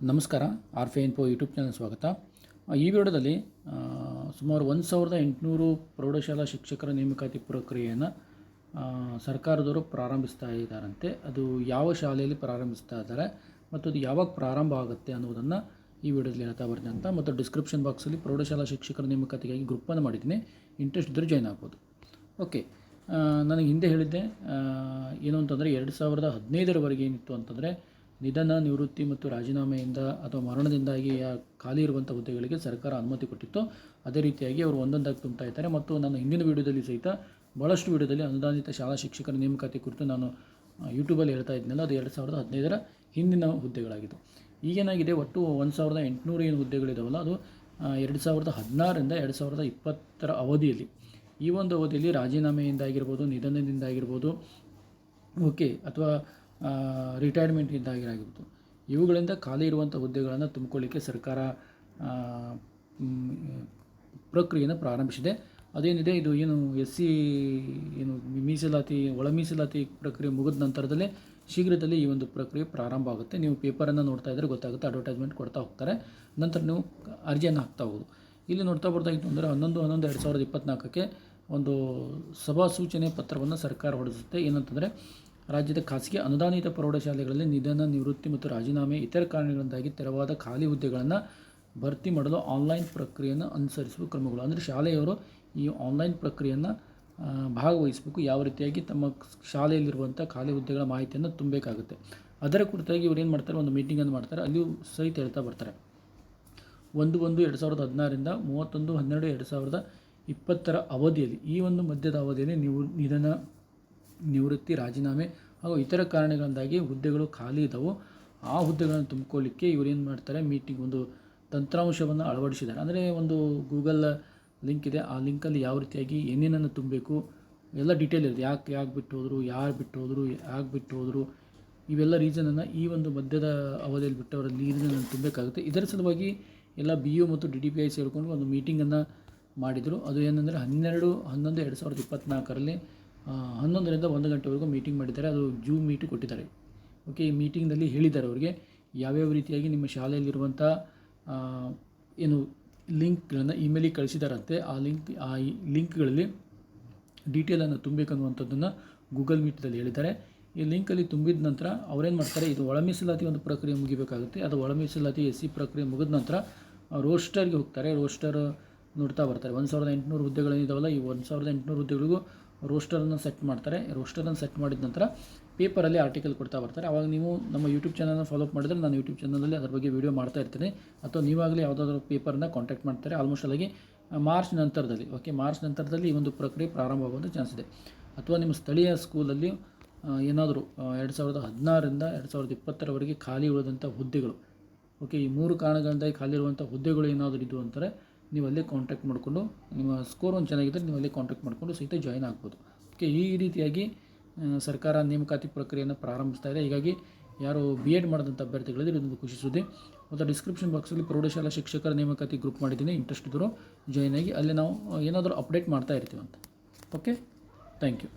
ನಮಸ್ಕಾರ ಆರ್ ಫೆ info YouTube channel ಸ್ವಾಗತ. ಈ ವಿಡಿಯೋದಲ್ಲಿ ಸುಮಾರು ಒಂದು ಸಾವಿರದ ಎಂಟುನೂರು ಪ್ರೌಢಶಾಲಾ ಶಿಕ್ಷಕರ ನೇಮಕಾತಿ ಪ್ರಕ್ರಿಯೆಯನ್ನು ಸರ್ಕಾರದವರು ಪ್ರಾರಂಭಿಸ್ತಾ ಇದ್ದಾರಂತೆ. ಅದು ಯಾವ ಶಾಲೆಯಲ್ಲಿ ಪ್ರಾರಂಭಿಸ್ತಾ ಇದ್ದಾರೆ ಮತ್ತು ಅದು ಯಾವಾಗ ಪ್ರಾರಂಭ ಆಗುತ್ತೆ ಅನ್ನೋದನ್ನು ಈ ವಿಡಿಯೋದಲ್ಲಿ ಹೇಳ್ತಾ ಬರ್ತೀನಿ ಅಂತ ಮತ್ತು ಡಿಸ್ಕ್ರಿಪ್ಷನ್ ಬಾಕ್ಸಲ್ಲಿ ಪ್ರೌಢಶಾಲಾ ಶಿಕ್ಷಕರ ನೇಮಕಾತಿಗಾಗಿ ಗ್ರೂಪನ್ನು ಮಾಡಿದ್ದೀನಿ. ಇಂಟ್ರೆಸ್ಟ್ ಇದ್ದರೆ ಜಾಯ್ನ್ ಆಗ್ಬೋದು. ಓಕೆ ನನಗೆ ಹಿಂದೆ ಹೇಳಿದ್ದೆ ಏನು ಅಂತಂದರೆ ಎರಡು ಸಾವಿರದ ಹದಿನೈದರವರೆಗೆ ಏನಿತ್ತು ಅಂತಂದರೆ ನಿಧನ ನಿವೃತ್ತಿ ಮತ್ತು ರಾಜೀನಾಮೆಯಿಂದ ಅಥವಾ ಮರಣದಿಂದಾಗಿ ಯಾ- ಖಾಲಿ ಇರುವಂಥ ಹುದ್ದೆಗಳಿಗೆ ಸರ್ಕಾರ ಅನುಮತಿ ಕೊಟ್ಟಿತ್ತು. ಅದೇ ರೀತಿಯಾಗಿ ಅವರು ಒಂದೊಂದಾಗಿ ತುಂಬ್ತಾ ಇದ್ದಾರೆ. ಮತ್ತು ನನ್ನ ಹಿಂದಿನ ವಿಡಿಯೋದಲ್ಲಿ ಸಹಿತ ಭಾಳಷ್ಟು ವಿಡಿಯೋದಲ್ಲಿ ಅನುದಾನಿತ ಶಾಲಾ ಶಿಕ್ಷಕರ ನೇಮಕಾತಿ ಕುರಿತು ನಾನು ಆ, ಯೂಟ್ಯೂಬಲ್ಲಿ ಹೇಳ್ತಾ ಇದ್ದೆನಲ್ಲ ಅದು ಎರಡು ಸಾವಿರದ ಹದಿನೈದರ ಹಿಂದಿನ ಹುದ್ದೆಗಳಾಗಿತ್ತು ಈಗೇನಾಗಿದೆ ಒಟ್ಟು ಒಂದು ಸಾವಿರದ ಎಂಟುನೂರು ಏನು ಹುದ್ದೆಗಳಿದಾವಲ್ಲ ಅದು ಆ, ಎರಡು ಸಾವಿರದ ಹದಿನಾರರಿಂದ ಎರಡು ಸಾವಿರದ ಇಪ್ಪತ್ತರ ಅವಧಿಯಲ್ಲಿ. ಈ ಒಂದು ಅವಧಿಯಲ್ಲಿ ರಾಜೀನಾಮೆಯಿಂದಾಗಿರ್ಬೋದು ನಿಧನದಿಂದಾಗಿರ್ಬೋದು ಓಕೆ ಅಥವಾ ರಿಟೈರ್ಮೆಂಟಿಂದಾಗಿರ್ಬೋದು ಇವುಗಳಿಂದ ಖಾಲಿ ಇರುವಂಥ ಹುದ್ದೆಗಳನ್ನು ತುಂಬಿಕೊಳ್ಳಿಕ್ಕೆ ಸರ್ಕಾರ ಪ್ರಕ್ರಿಯೆಯನ್ನು ಪ್ರಾರಂಭಿಸಿದೆ. ಅದೇನಿದೆ, ಇದು ಏನು ಎಸ್ ಸಿ ಏನು ಮೀಸಲಾತಿ, ಒಳ ಮೀಸಲಾತಿ ಪ್ರಕ್ರಿಯೆ ಮುಗಿದ ನಂತರದಲ್ಲೇ ಶೀಘ್ರದಲ್ಲಿ ಈ ಒಂದು ಪ್ರಕ್ರಿಯೆ ಪ್ರಾರಂಭ ಆಗುತ್ತೆ. ನೀವು ಪೇಪರನ್ನು ನೋಡ್ತಾ ಇದ್ದರೆ ಗೊತ್ತಾಗುತ್ತೆ ಅಡ್ವರ್ಟೈಸ್ಮೆಂಟ್ ಕೊಡ್ತಾ ಹೋಗ್ತಾರೆ. ನಂತರ ನೀವು ಅರ್ಜಿಯನ್ನು ಹಾಕ್ತಾ ಹೋಗೋದು. ಇಲ್ಲಿ ನೋಡ್ತಾ ಬರ್ತಾಯಿತ್ತು ಅಂದರೆ ಹನ್ನೊಂದು ಹನ್ನೊಂದು, ಎರಡು ಸಾವಿರದ ಇಪ್ಪತ್ತ್ನಾಲ್ಕಕ್ಕೆ ಒಂದು ಸಭಾ ಸೂಚನೆ ಪತ್ರವನ್ನು ಸರ್ಕಾರ ಹೊರಡಿಸುತ್ತೆ. ಏನಂತಂದರೆ ರಾಜ್ಯದ ಖಾಸಗಿ ಅನುದಾನಿತ ಪ್ರೌಢಶಾಲೆಗಳಲ್ಲಿ ನಿಧನ, ನಿವೃತ್ತಿ ಮತ್ತು ರಾಜೀನಾಮೆ ಇತರ ಕಾರಣಗಳಿಂದಾಗಿ ತೆರವಾದ ಖಾಲಿ ಹುದ್ದೆಗಳನ್ನು ಭರ್ತಿ ಮಾಡಲು ಆನ್ಲೈನ್ ಪ್ರಕ್ರಿಯೆಯನ್ನು ಅನುಸರಿಸುವ ಕ್ರಮಗಳು. ಅಂದರೆ ಶಾಲೆಯವರು ಈ ಆನ್ಲೈನ್ ಪ್ರಕ್ರಿಯೆಯನ್ನು ಭಾಗವಹಿಸಬೇಕು. ಯಾವ ರೀತಿಯಾಗಿ ತಮ್ಮ ಶಾಲೆಯಲ್ಲಿರುವಂಥ ಖಾಲಿ ಹುದ್ದೆಗಳ ಮಾಹಿತಿಯನ್ನು ತುಂಬಬೇಕಾಗುತ್ತೆ. ಅದರ ಕುರಿತಾಗಿ ಇವರು ಏನು ಮಾಡ್ತಾರೆ? ಒಂದು ಮೀಟಿಂಗನ್ನು ಮಾಡ್ತಾರೆ. ಅಲ್ಲಿಯೂ ಸಹಿತ ಹೇಳ್ತಾ ಬರ್ತಾರೆ. ಒಂದು ಒಂದು ಎರಡು ಸಾವಿರದ ಹದಿನಾರರಿಂದ ಮೂವತ್ತೊಂದು ಹನ್ನೆರಡು ಎರಡು ಸಾವಿರದ ಇಪ್ಪತ್ತರ ಅವಧಿಯಲ್ಲಿ, ಈ ಒಂದು ಮಧ್ಯದ ಅವಧಿಯಲ್ಲಿ ನೀವು ನಿಧನ ನಿವೃತ್ತಿ, ರಾಜೀನಾಮೆ ಹಾಗೂ ಇತರ ಕಾರಣಗಳಿಂದಾಗಿ ಹುದ್ದೆಗಳು ಖಾಲಿ ಇದ್ದವು ಆ ಹುದ್ದೆಗಳನ್ನು ತುಂಬಿಕೊಳ್ಳಿಕ್ಕೆ ಇವರು ಏನು ಮಾಡ್ತಾರೆ? ಮೀಟಿಂಗ್ ಒಂದು ತಂತ್ರಾಂಶವನ್ನು ಅಳವಡಿಸಿದ್ದಾರೆ. ಅಂದರೆ ಒಂದು ಗೂಗಲ್ ಲಿಂಕ್ ಇದೆ. ಆ ಲಿಂಕಲ್ಲಿ ಯಾವ ರೀತಿಯಾಗಿ ಏನೇನನ್ನು ತುಂಬಬೇಕು ಎಲ್ಲ ಡೀಟೇಲ್ ಇರುತ್ತೆ. ಯಾಕೆ ಯಾಕೆ ಬಿಟ್ಟು ಹೋದರು, ಯಾರು ಬಿಟ್ಟು ಹೋದರು, ಯಾಕೆ ಬಿಟ್ಟು ಹೋದರು? ಇವೆಲ್ಲ ರೀಸನನ್ನು ಈ ಒಂದು ಮಧ್ಯದ ಅವಧಿಯಲ್ಲಿ ಬಿಟ್ಟು ಅವರ ರೀಸನನ್ನು ತುಂಬಬೇಕಾಗುತ್ತೆ ಇದರ ಸಲುವಾಗಿ ಎಲ್ಲ ಬಿ ಯು ಮತ್ತು ಡಿ ಡಿ ಪಿ ಐ ಸೇರಿಕೊಂಡು ಒಂದು ಮೀಟಿಂಗನ್ನು ಮಾಡಿದರು. ಅದು ಏನಂದರೆ ಹನ್ನೆರಡು, ಹನ್ನೊಂದು, ಎರಡು ಸಾವಿರದ ಇಪ್ಪತ್ತ್ನಾಲ್ಕರಲ್ಲಿ ಹನ್ನೊಂದರಿಂದ ಒಂದು ಗಂಟೆವರೆಗೂ ಮೀಟಿಂಗ್ ಮಾಡಿದ್ದಾರೆ. ಅದು ಜೂಮ್ ಮೀಟ್ ಕೊಟ್ಟಿದ್ದಾರೆ. ಓಕೆ ಈ ಮೀಟಿಂಗ್ನಲ್ಲಿ ಹೇಳಿದ್ದಾರೆ ಅವರಿಗೆ ಯಾವ್ಯಾವ ರೀತಿಯಾಗಿ ನಿಮ್ಮ ಶಾಲೆಯಲ್ಲಿರುವಂಥ ಏನು ಲಿಂಕ್ಗಳನ್ನು ಇಮೇಲಿಗೆ ಕಳಿಸಿದಾರಂತೆ, ಆ ಲಿಂಕ್, ಆ ಲಿಂಕ್ಗಳಲ್ಲಿ ಡೀಟೇಲನ್ನು ತುಂಬಬೇಕನ್ನುವಂಥದ್ದನ್ನು ಗೂಗಲ್ ಮೀಟ್ದಲ್ಲಿ ಹೇಳಿದ್ದಾರೆ. ಈ ಲಿಂಕಲ್ಲಿ ತುಂಬಿದ ನಂತರ ಅವರೇನು ಮಾಡ್ತಾರೆ, ಇದು ಒಳಮೀಸಲಾತಿ ಒಂದು ಪ್ರಕ್ರಿಯೆ ಮುಗಿಬೇಕಾಗುತ್ತೆ. ಅದು ಒಳ ಮೀಸಲಾತಿ ಎಸ್ ಸಿ ಪ್ರಕ್ರಿಯೆ ಮುಗಿದ ನಂತರ ರೋಸ್ಟರ್ಗೆ ಹೋಗ್ತಾರೆ. ರೋಸ್ಟರ್ ನೋಡ್ತಾ ಬರ್ತಾರೆ. ಒಂದು ಸಾವಿರದ ಎಂಟುನೂರು ಹುದ್ದೆಗಳೇನಿದಾವಲ್ಲ, ಈ ಒಂದು ಸಾವಿರದ ಎಂಟುನೂರು ಹುದ್ದೆಗಳಿಗೂ ರೋಸ್ಟರನ್ನು ಸೆಟ್ ಮಾಡ್ತಾರೆ. ರೋಸ್ಟರನ್ನು ಸೆಟ್ ಮಾಡಿದ ನಂತರ ಪೇಪರಲ್ಲಿ ಆರ್ಟಿಕಲ್ ಕೊಡ್ತಾ ಬರ್ತಾರೆ. ಅವಾಗ ನೀವು ನಮ್ಮ ಯೂಟ್ಯೂಬ್ ಚಾನಲ್ನ ಫಾಲೋ ಅಪ್ ಮಾಡಿದರೆ ನಾನು ಯೂಟ್ಯೂಬ್ ಚಾನಲಲ್ಲಿ ಅದ್ರ ಬಗ್ಗೆ ವೀಡಿಯೋ ಮಾಡ್ತಾ ಇರ್ತೀನಿ. ಅಥವಾ ನೀವಾಗಲೇ ಯಾವುದಾದ್ರು ಪೇಪರ್ನ ಕಾಂಟ್ಯಾಕ್ಟ್ ಮಾಡ್ತಾರೆ. ಆಲ್ಮೋಸ್ಟ್ ಅಲ್ಲಿಗೆ ಮಾರ್ಚ್ ನಂತರದಲ್ಲಿ ಓಕೆ ಮಾರ್ಚ್ ನಂತರದಲ್ಲಿ ಈ ಒಂದು ಪ್ರಕ್ರಿಯೆ ಪ್ರಾರಂಭವಾಗುವಂಥ ಚಾನ್ಸ್ ಇದೆ. ಅಥವಾ ನಿಮ್ಮ ಸ್ಥಳೀಯ ಸ್ಕೂಲಲ್ಲಿ ಏನಾದರೂ ಎರಡು ಸಾವಿರದ ಹದಿನಾರರಿಂದ ಎರಡು ಸಾವಿರದ ಇಪ್ಪತ್ತರವರೆಗೆ ಖಾಲಿ ಉಳಿದಂಥ ಹುದ್ದೆಗಳು ಓಕೆ ಈ ಮೂರು ಕಾರಣಗಳಿಂದಾಗಿ ಖಾಲಿ ಇರುವಂಥ ಹುದ್ದೆಗಳು ಏನಾದರೂ ಇದು ಅಂತಾರೆ ನೀವು ಅಲ್ಲೇ ಕಾಂಟ್ಯಾಕ್ಟ್ ಮಾಡಿಕೊಂಡು, ನಿಮ್ಮ ಸ್ಕೋರ್ ಒಂದು ಚೆನ್ನಾಗಿದ್ದರೆ ನೀವು ಅಲ್ಲೇ ಕಾಂಟ್ಯಾಕ್ಟ್ ಮಾಡಿಕೊಂಡು ಸಹಿತ ಜಾಯ್ನ್ ಆಗ್ಬೋದು. ಓಕೆ ಈ ರೀತಿಯಾಗಿ ಸರ್ಕಾರ ನೇಮಕಾತಿ ಪ್ರಕ್ರಿಯೆಯನ್ನು ಪ್ರಾರಂಭಿಸ್ತಾ ಇದೆ. ಹೀಗಾಗಿ ಯಾರು ಬಿ ಎಡ್ ಮಾಡಿದಂಥ ಅಭ್ಯರ್ಥಿಗಳಿದ್ರೆ ಇದೊಂದು ಖುಷಿ ಸುದ್ದಿ. ಮತ್ತು ಡಿಸ್ಕ್ರಿಪ್ಷನ್ ಬಾಕ್ಸಲ್ಲಿ ಪ್ರೌಢಶಾಲಾ ಶಿಕ್ಷಕರ ನೇಮಕಾತಿ ಗ್ರೂಪ್ ಮಾಡಿದ್ದೀನಿ. ಇಂಟ್ರೆಸ್ಟ್ ಇದ್ದರು ಜಾಯ್ನ್ ಆಗಿ, ಅಲ್ಲಿ ನಾವು ಏನಾದರೂ ಅಪ್ಡೇಟ್ ಮಾಡ್ತಾ ಇರ್ತೀವಂತ. Okay thank you